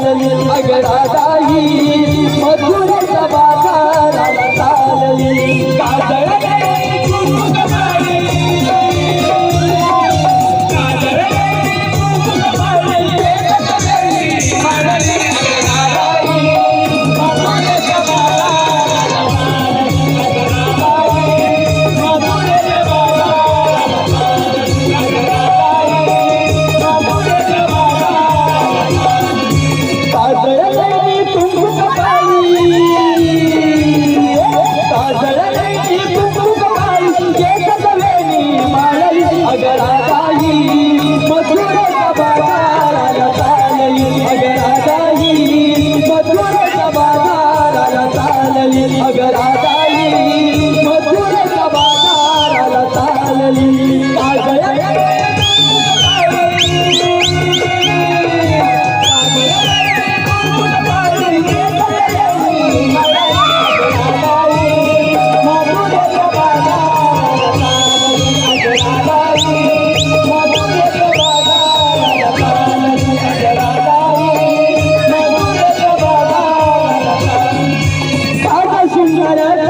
चालली अगडादाई मधुर बाजाराला चालली. काजळ Yeah.